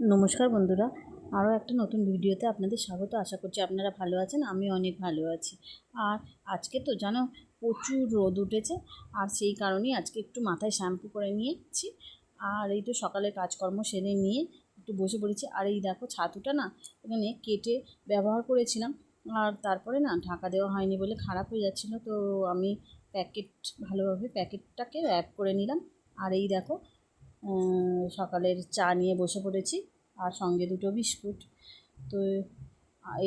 নমস্কার বন্ধুরা। আরও একটা নতুন ভিডিওতে আপনাদের স্বাগত। আশা করছি আপনারা ভালো আছেন আমি অনেক ভালো আছি। আর আজকে তো জানো প্রচুর রোদ উঠেছে, আর সেই কারণেই আজকে একটু মাথায় শ্যাম্পু করে নিয়েছি। আর এই তো সকালে কাজকর্ম সেরে নিয়ে একটু বসে পড়েছি। আর এই দেখো ছাতুটা না এখানে কেটে ব্যবহার করেছিলাম, আর তারপরে না ঢাকা দেওয়া হয়নি বলে খারাপ হয়ে যাচ্ছিল। তো আমি প্যাকেট, ভালোভাবে প্যাকেটটাকে র্যাপ করে নিলাম। আর এই দেখো সকালের চা নিয়ে বসে পড়েছি আর সঙ্গে দুটো বিস্কুট। তো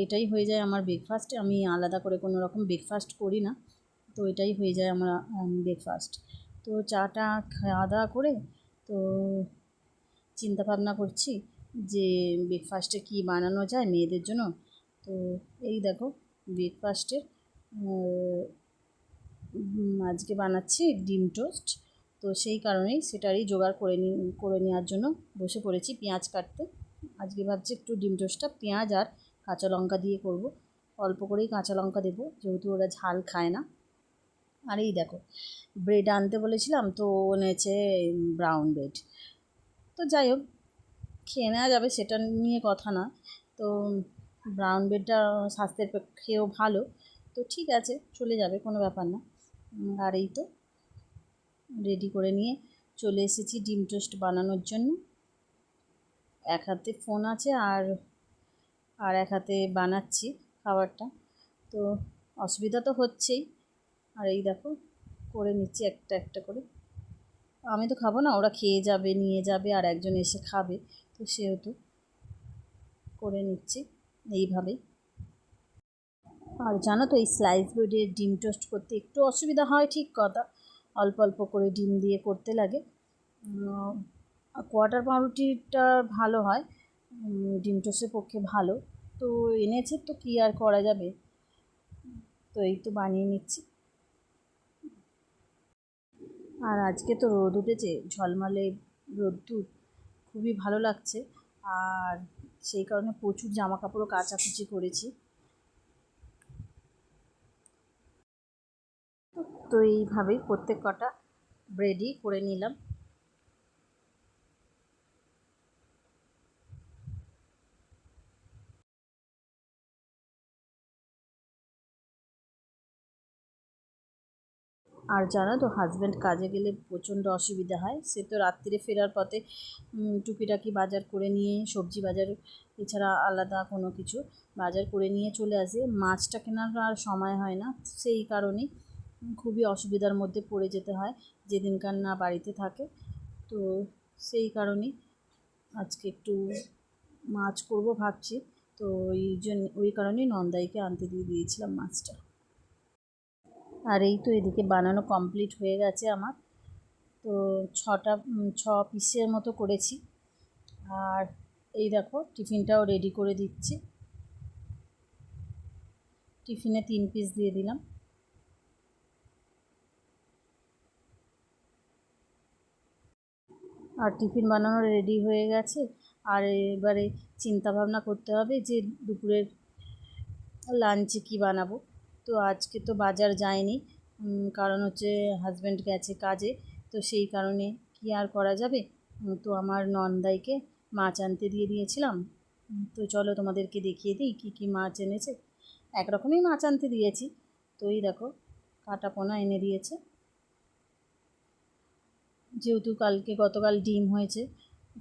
এটাই হয়ে যায় আমার ব্রেকফাস্ট আমি আলাদা করে কোনো রকম ব্রেকফাস্ট করি না। তো এটাই হয়ে যায় আমার ব্রেকফাস্ট তো চাটা খাওয়া দাওয়া করে তো চিন্তা ভাবনা করছি যে ব্রেকফাস্টে কী বানানো যায় মেয়েদের জন্য। তো এই দেখো ব্রেকফাস্টের আজকে বানাচ্ছি ডিম টোস্ট তো সেই কারণেই সেটারই জোগাড় করে করে নেওয়ার জন্য বসে পড়েছি পেঁয়াজ কাটতে। আজকে ভাবছি একটু ডিম টোস্টটা পেঁয়াজ আর কাঁচা লঙ্কা দিয়ে করব। অল্প করেই কাঁচা লঙ্কা দেবো, যেহেতু ওরা ঝাল খায় না। আর এই দেখো ব্রেড আনতে বলেছিলাম তো এনেছে ব্রাউন ব্রেড তো যাই হোক, খেয়ে নেওয়া যাবে সেটা নিয়ে কথা না। তো ব্রাউন ব্রেডটা স্বাস্থ্যের পক্ষেও ভালো। তো ঠিক আছে, চলে যাবে, কোনো ব্যাপার না। আর এই তো। রেডি করে নিয়ে চলে এসেছি ডিম টোস্ট বানানোর জন্য। এক হাতে ফোন আছে আর আর এক হাতে বানাচ্ছি খাবারটা। তো অসুবিধা তো হচ্ছেই। আর এই দেখো, করে নিচ্ছি একটা একটা করে। আমি তো খাব না, ওরা খেয়ে যাবে, নিয়ে যাবে আর একজন এসে খাবে। তো সেহেতু করে নিচ্ছি এইভাবেই। আর জানো তো এই স্লাইস ব্রেডের ডিম টোস্ট করতে একটু অসুবিধা হয় ঠিক কথা। অল্প অল্প করে ডিম দিয়ে করতে লাগে। কোয়াটার পাউরুটিটা ভালো হয় ডিম টোস্টের পক্ষে ভালো। তো এনেছে তো কী আর করা যাবে? তো এই তো বানিয়ে নিচ্ছি। আর আজকে তো রোদ উঠেছে, ঝলমালে রোদ্দুর, খুবই ভালো লাগছে। আর সেই কারণে প্রচুর জামা কাপড়ও কাচাকুচি করেছি। তো এইভাবেই প্রত্যেক কটা ব্রেডই করে নিলাম। আর জানো তো হাজব্যান্ড কাজে গেলে প্রচণ্ড অসুবিধা হয়। সে তো রাত্রিরে ফেরার পথে টুকিটাকি বাজার করে নিয়ে, সবজি বাজার, এছাড়া আলাদা কোনো কিছু বাজার করে নিয়ে চলে আসে। মাছটা কেনার আর সময় হয় না, সেই কারণেই খুবই অসুবিধার মধ্যে পড়ে যেতে হয়, যেদিনকার না বাড়িতে থাকে। তো সেই কারণেই আজকে একটু মাছ করব ভাবছি। তো ওই জন্য, ওই কারণেই নন্দাইকে আনতে দিয়ে দিয়েছিলাম মাছটা। আর এই তো এদিকে বানানো কমপ্লিট হয়ে গেছে আমার। তো ছটা ছ পিসের মতো করেছি। আর এই দেখো, টিফিনটাও রেডি করে দিচ্ছি। টিফিনে তিন পিস দিয়ে দিলাম। আর টিফিন বানানো রেডি হয়ে গেছে। আর এবারে চিন্তা ভাবনা করতে হবে যে দুপুরের লাঞ্চে কী বানাবো। তো আজকে তো বাজার যায়নি কারণ হচ্ছে হাজব্যান্ড গেছে কাজে, তো সেই কারণে কি আর করা যাবে? তো আমার নন্দাইকে মাছ আনতে দিয়ে দিয়েছিলাম। তো চলো তোমাদেরকে দেখিয়ে দিই কী কী মাছ এনেছে। একরকমই মাছ আনতে দিয়েছি। তো এই দেখো কাটা পোনা এনে দিয়েছে। যেহেতু কালকে গতকাল ডিম হয়েছে,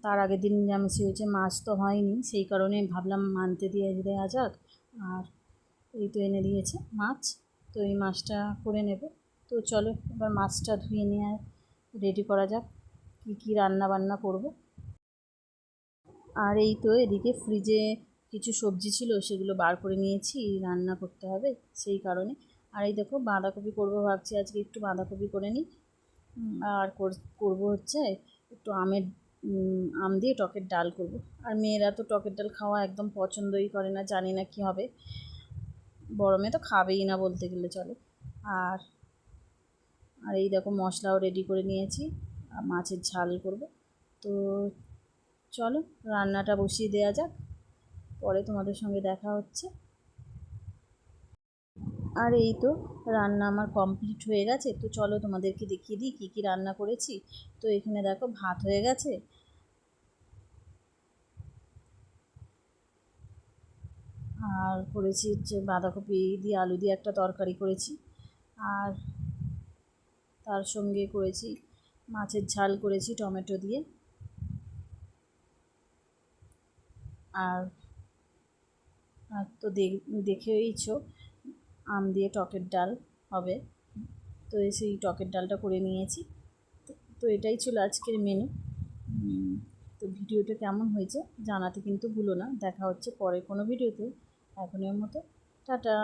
তার আগের দিন নিরামিষি হয়েছে, মাছ তো হয়নি, সেই কারণে ভাবলাম মানতে দিয়ে দেওয়া যাক। আর এই তো এনে দিয়েছে মাছ, তো এই মাছটা করে নেব। তো চলো এবার মাছটা ধুয়ে নিয়ে রেডি করা যাক কী কী রান্না বান্না করব। আর এই তো এদিকে ফ্রিজে কিছু সবজি ছিল, সেগুলো বার করে নিয়েছি, রান্না করতে হবে সেই কারণে। আর এই দেখো বাঁধাকপি করব ভাবছি, আজকে একটু বাঁধাকপি করে নিই। আর কর- করব হচ্ছে একটু আমের আম দিয়ে টকের ডাল করব। আর মেয়েরা তো টকের ডাল খাওয়া একদম পছন্দই করে না, জানি না কী হবে। বড় মেয়ে তো খাবেই না বলতে গেলে চলে। আর আর এই দেখো মশলাও রেডি করে নিয়েছি, আর মাছের ঝাল করব। তো চলো রান্নাটা বসিয়ে দেওয়া যাক, পরে তোমাদের সঙ্গে দেখা হচ্ছে। আর এই তো রান্না আমার কমপ্লিট হয়ে গেছে। তো চলো তোমাদেরকে দেখিয়ে দিই কী কী রান্না করেছি। তো এখানে দেখো ভাত হয়ে গেছে। আর করেছি হচ্ছে বাঁধাকপি দিয়ে, আলু দিয়ে একটা তরকারি করেছি। আর তার সঙ্গে করেছি মাছের ঝাল করেছি টমেটো দিয়ে। আর আর তো দেখেইছো আম দিয়ে টকের ডাল হবে। তো সেই টকের ডালটা করে নিয়েছি। তো এটাই ছিল আজকের মেনু তো ভিডিওটা কেমন হয়েছে জানাতে কিন্তু ভুলো না। দেখা হচ্ছে পরে কোনো ভিডিওতে। এখনের মতো টাটা।